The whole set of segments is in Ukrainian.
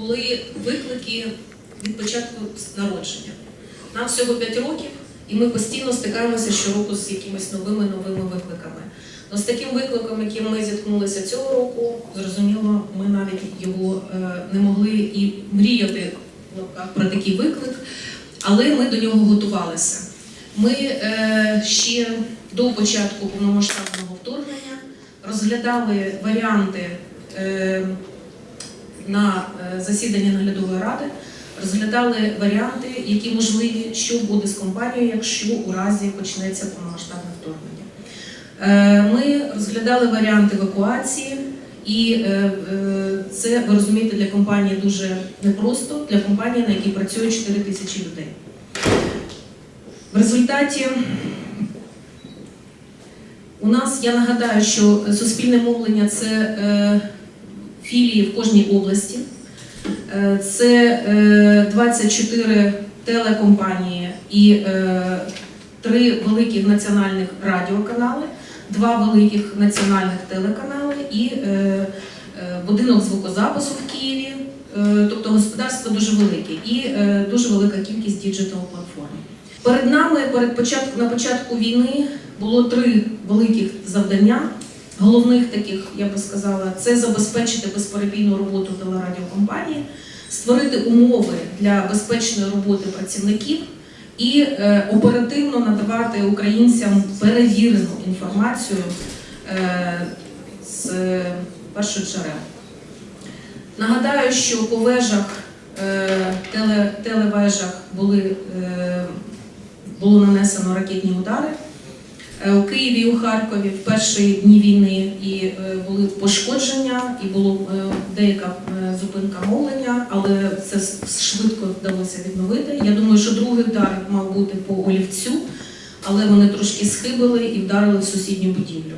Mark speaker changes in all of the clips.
Speaker 1: були виклики від початку народження. Нам всього 5 років, і ми постійно стикаємося щороку з якимись новими новими викликами. Ну, з таким викликом, яким ми зіткнулися цього року, зрозуміло, ми навіть його е, не могли і мріяти про такий виклик, але ми до нього готувалися. Ми е, ще до початку повномасштабного вторгнення розглядали варіанти е, на е, засіданні наглядової ради, розглядали варіанти, які можливі, що буде з компанією, якщо у разі почнеться повномасштабне вторгнення. Е, Ми розглядали варіант евакуації, і е, це ви розумієте для компанії дуже непросто, для компанії, на якій працює 4 тисячі людей. В результаті у нас, я нагадаю, що суспільне мовлення це філії в кожній області. Е, Це е, 24 телекомпанії і е, три великих національних радіоканали, два великих національних телеканали і е, е, будинок звукозапису в Києві. Е, Тобто господарство дуже велике і е, дуже велика кількість діджитал платформ. Перед нами, перед початку на початку війни, було три великих завдання. Головних таких, я би сказала, це забезпечити безперебійну роботу телерадіокомпанії, створити умови для безпечної роботи працівників і е, оперативно надавати українцям перевірену інформацію е, з перших джерел. Нагадаю, що по вежах, е, теле, телевежах були, е, було нанесено ракетні удари. Е, У Києві у Харкові в перші дні війни і е, були пошкодження, і була деяка е, зупинка мовлення, але це швидко вдалося відновити. Я думаю, що другий удар мав бути по олівцю, але вони трошки схибили і вдарили в сусідню будівлю.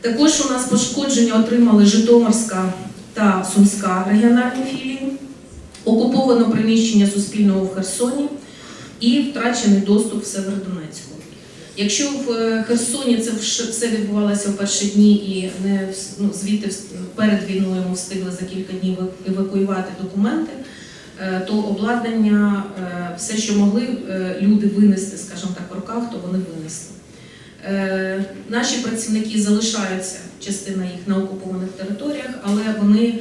Speaker 1: Також у нас пошкодження отримали Житомирська та Сумська регіональні філії, окуповано приміщення Суспільного в Херсоні і втрачений доступ в Северодонецьку. Якщо в е, Херсоні це все відбувалося в перші дні і не ну, звідти перед війною ми встигли за кілька днів евакуювати документи, е, то обладнання, е, все, що могли люди винести, скажімо так, в руках, то вони винесли. Наші працівники залишаються частина їх на окупованих територіях, але вони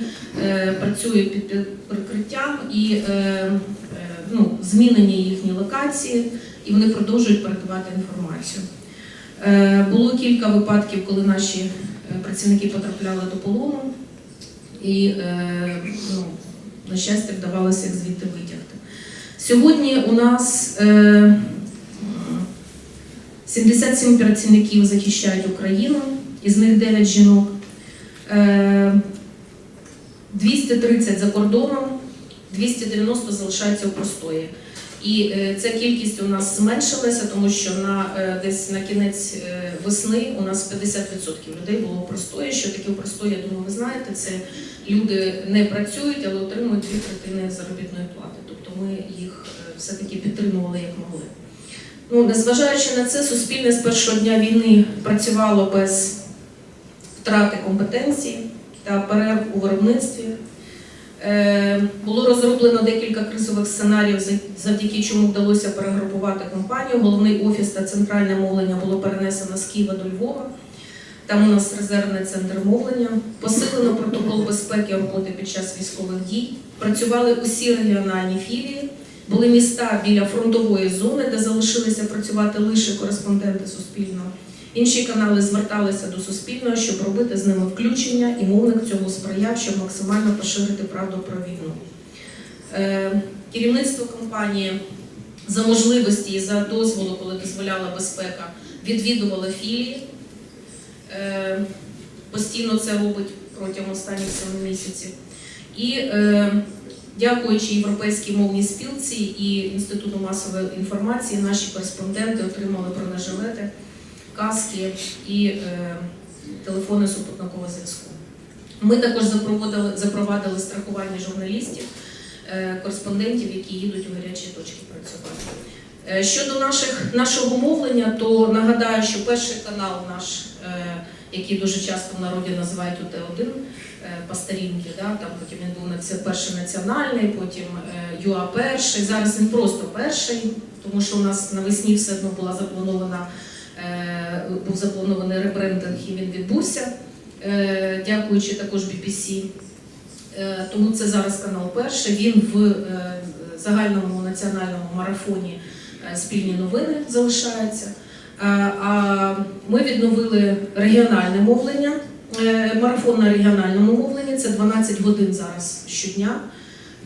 Speaker 1: працюють під прикриттям і ну, змінені їхні локації, і вони продовжують передавати інформацію. Е, Було кілька випадків, коли наші е, працівники потрапляли до полону, і е, ну, на щастя вдавалося їх звідти витягти. Сьогодні у нас е, 77 працівників захищають Україну, із них 9 жінок. Е, 230 за кордоном, 290 залишаються у простої. І е, ця кількість у нас зменшилася, тому що на е, десь на кінець е, весни у нас 50% людей було простої. Що таке простої, я думаю, ви знаєте, це люди не працюють, але отримують дві третини заробітної плати. Тобто ми їх все-таки підтримували як могли. Ну, незважаючи на це, суспільне з першого дня війни працювало без втрати компетенцій та перерв у виробництві. Е, Було розроблено декілька кризових сценаріїв, завдяки чому вдалося перегрупувати компанію. Головний офіс та центральне мовлення було перенесено з Києва до Львова. Там у нас резервний центр мовлення. Посилено протокол безпеки роботи під час військових дій. Працювали усі регіональні філії. Були міста біля фронтової зони, де залишилися працювати лише кореспонденти Суспільного. Інші канали зверталися до Суспільного, щоб робити з ними включення, і мовник цього сприяв, щоб максимально поширити правду про війну. Е, Керівництво компанії за можливості і за дозволу, коли дозволяла безпека, відвідувало філії. Е, Постійно це робить протягом останніх семи місяців. І е, дякуючи Європейській мовній спілці і Інституту масової інформації, наші кореспонденти отримали бронежилети, каски і е, телефони супутникового зв'язку. Ми також запровадили, страхування журналістів, е, кореспондентів, які їдуть у гарячі точки працювати. Е, Щодо наших, нашого мовлення, то нагадаю, що перший канал наш який дуже часто в народі називають УТ-1 е, по старінки. Да? Там потім він був наці- перший національний, потім ЮА перший. Зараз він просто перший, тому що у нас навесні все одно була запланована, був запланований ребрендинг і він відбувся, е, дякуючи також BBC. Е, Тому це зараз канал перший. Він в е, загальному національному марафоні е, спільні новини залишається. Е, А ми відновили регіональне мовлення, е, марафон на регіональному мовленні. Це 12 годин зараз щодня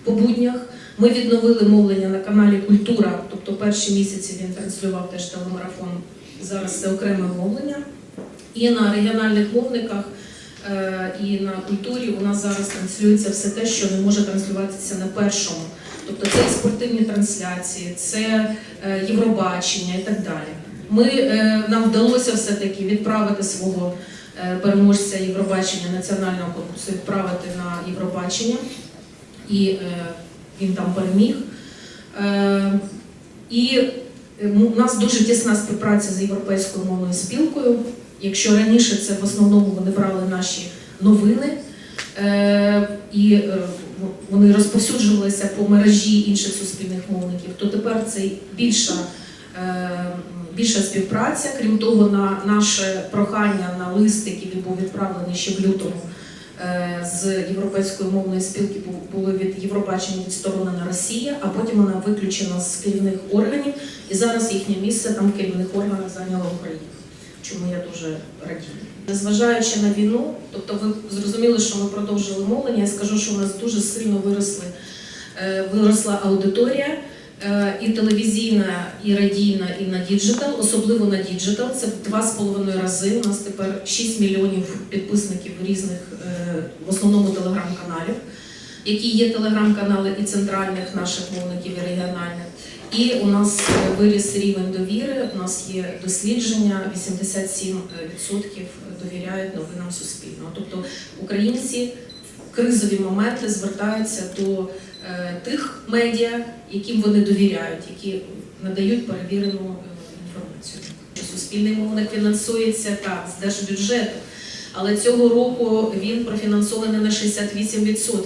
Speaker 1: по буднях. Ми відновили мовлення на каналі Культура, тобто перші місяці він транслював теж телемарафон. Зараз це окреме мовлення. І на регіональних мовниках е, і на культурі у нас зараз транслюється все те, що не може транслюватися на першому. Тобто це спортивні трансляції, це е, Євробачення і так далі. Ми, е, нам вдалося все-таки відправити свого переможця Євробачення національного конкурсу, відправити на Євробачення, і він там переміг. І у нас дуже тісна співпраця з європейською мовною спілкою. Якщо раніше це в основному вони брали наші новини, е, і е, вони розповсюджувалися по мережі інших суспільних мовників, то тепер це більша, е, більша співпраця. Крім того, на наше прохання на лист, який був відправлений ще в лютому е, з Європейської мовної спілки, бу- було від Євробачення відсторонена Росія, а потім вона виключена з керівних органів, і зараз їхнє місце там керівних органах зайняла Україна. Чому я дуже радію. Незважаючи на війну, тобто ви зрозуміли, що ми продовжили мовлення. Я скажу, що у нас дуже сильно виросли, е, виросла аудиторія е, і телевізійна, і радійна, і на діджитал, особливо на діджитал. Це два з половиною рази. У нас тепер 6 мільйонів підписників різних, е, в основному телеграм-каналів, які є телеграм-канали і центральних наших мовників, і регіональних. І у нас е, виріс рівень довіри. У нас є дослідження, 87% довіряють новинам Суспільного. Тобто українці кризові моменти звертаються до е, тих медіа, яким вони довіряють, які надають перевірену е, інформацію. Суспільний мовник фінансується так з держбюджету, але цього року він профінансований на 68%.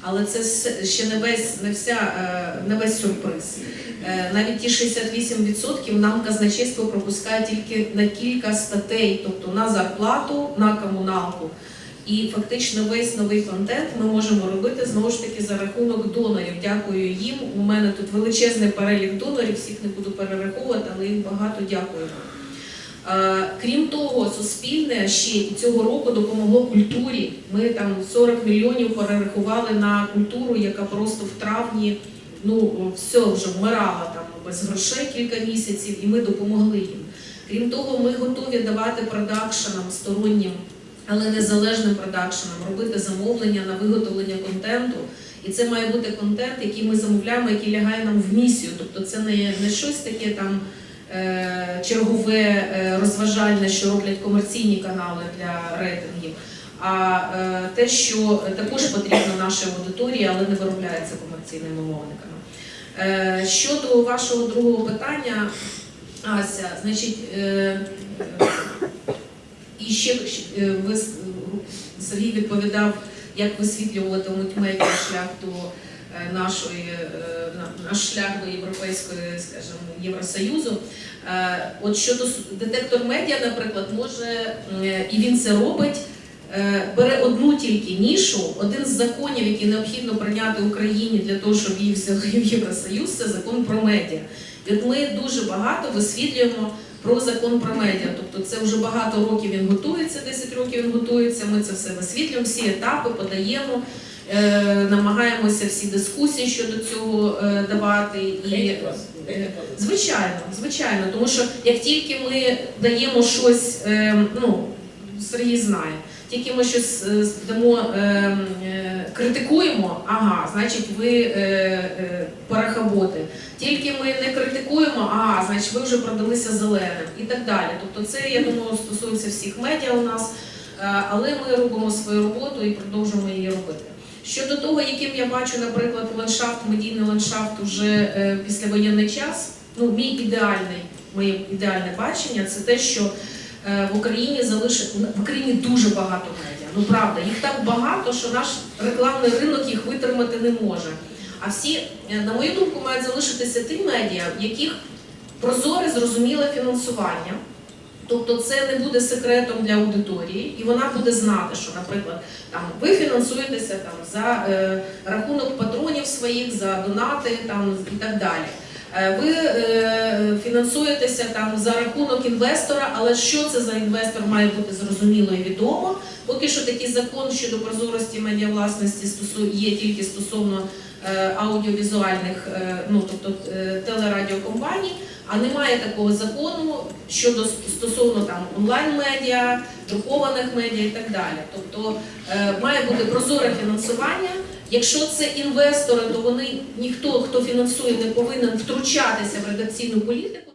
Speaker 1: Але це ще не весь не вся е, не весь сюрприз. Навіть ті 68% нам казначейство пропускає тільки на кілька статей, тобто на зарплату, на комуналку. І фактично весь новий контент ми можемо робити знову ж таки за рахунок донорів. Дякую їм. У мене тут величезний перелік донорів, всіх не буду перераховувати, але їм багато дякую. Крім того, суспільне ще цього року допомогло культурі. Ми там 40 мільйонів перерахували на культуру, яка просто в травні ну все вже вмирала там без грошей кілька місяців, і ми допомогли їм. Крім того, ми готові давати продакшенам стороннім, але незалежним продакшенам, робити замовлення на виготовлення контенту. І це має бути контент, який ми замовляємо, який лягає нам в місію. Тобто це не, не щось таке там е, чергове е, розважальне, що роблять комерційні канали для рейтингів, а е, те, що також потрібно нашій аудиторії, але не виробляється комерційними мовниками. Щодо вашого другого питання, Ася, значить, і ще е, ви Сергій відповідав, як висвітлювати мультимедіа шлях до е, нашої е, наш шлях до європейської, скажімо, Євросоюзу. От щодо детектор медіа, наприклад, може і він це робить. Бере одну тільки нішу, один з законів, який необхідно прийняти Україні для того, щоб її взяли в Євросоюз, це закон про медіа. От ми дуже багато висвітлюємо про закон про медіа. Тобто це вже багато років він готується, 10 років він готується. Ми це все висвітлюємо, всі етапи подаємо, е, намагаємося всі дискусії щодо цього е, давати. І, е, Звичайно, звичайно, тому що як тільки ми даємо щось, е, ну Сергій знає, тільки ми щось дамо, е, е, критикуємо, ага, значить ви е, е, парахаботи. Тільки ми не критикуємо, ага, значить ви вже продалися зеленим і так далі. Тобто це, я думаю, стосується всіх медіа у нас, е, але ми робимо свою роботу і продовжуємо її робити. Щодо того, яким я бачу, наприклад, ландшафт, медійний ландшафт уже е, післявоєнний час, ну мій ідеальний, моє ідеальне бачення це те, що в Україні залишить в Україні дуже багато медіа. Ну правда, їх так багато, що наш рекламний ринок їх витримати не може. А всі, е, на мою думку, мають залишитися ті медіа, в яких прозоре зрозуміле фінансування. Тобто це не буде секретом для аудиторії, і вона буде знати, що, наприклад, там ви фінансуєтеся там за е, рахунок патронів своїх, за донати там і так далі. Е, Ви е, фінансуєтеся там за рахунок інвестора, але що це за інвестор має бути зрозуміло і відомо. Поки що такий закон щодо прозорості медіавласності є тільки стосовно е, аудіовізуальних, ну тобто телерадіокомпаній, а немає такого закону щодо стосовно там онлайн-медіа, друкованих медіа і так далі. Тобто має бути прозоре фінансування. Якщо це інвестори, то вони ніхто, хто фінансує, не повинен втручатися в редакційну політику.